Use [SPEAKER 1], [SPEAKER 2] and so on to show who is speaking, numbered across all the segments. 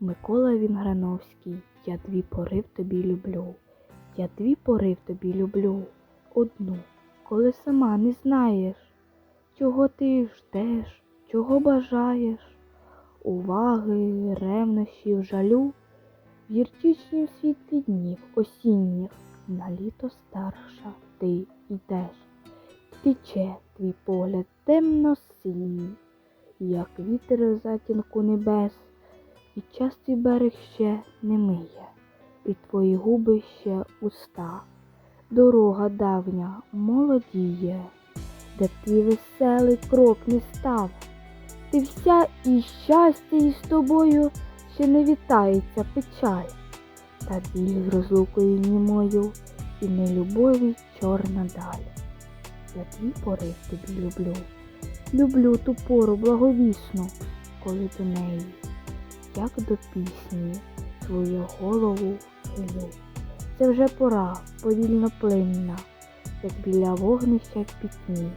[SPEAKER 1] Микола Вінграновський, я дві пори в тобі люблю. Я дві пори в тобі люблю. Одну, коли сама не знаєш, чого ти ждеш, чого бажаєш, уваги, ревнощів, жалю, в світлі днів осінніх на літо старша ти йдеш. Тече твій погляд темно-синій, як вітер в затінку небес, і час твій берег ще не миє, і твої губи ще уста. Дорога давня молодіє, де твій веселий крок не став. Ти вся і щастя, і з тобою ще не вітається печаль, та біль розлукою німою і нелюбові чорна даль. Я твій порив тобі люблю, люблю ту пору благовісну, коли до неї, як до пісні, свою голову хилю. Це вже пора повільно плинна, як біля вогнища в пітьмі,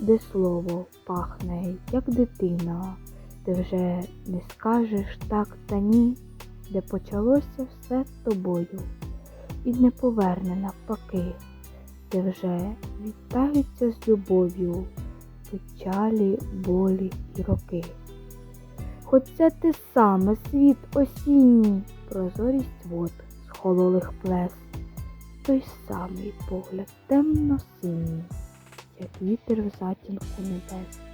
[SPEAKER 1] де слово пахне, як дитина, де вже не скажеш так та ні, де почалося все тобою, і не поверне навпаки, де вже вітаються з любов'ю печалі, болі і роки. Хоч те саме світ осінній, прозорість вод з хололих плес, той самий погляд темно-синій, як вітер в затінку небес.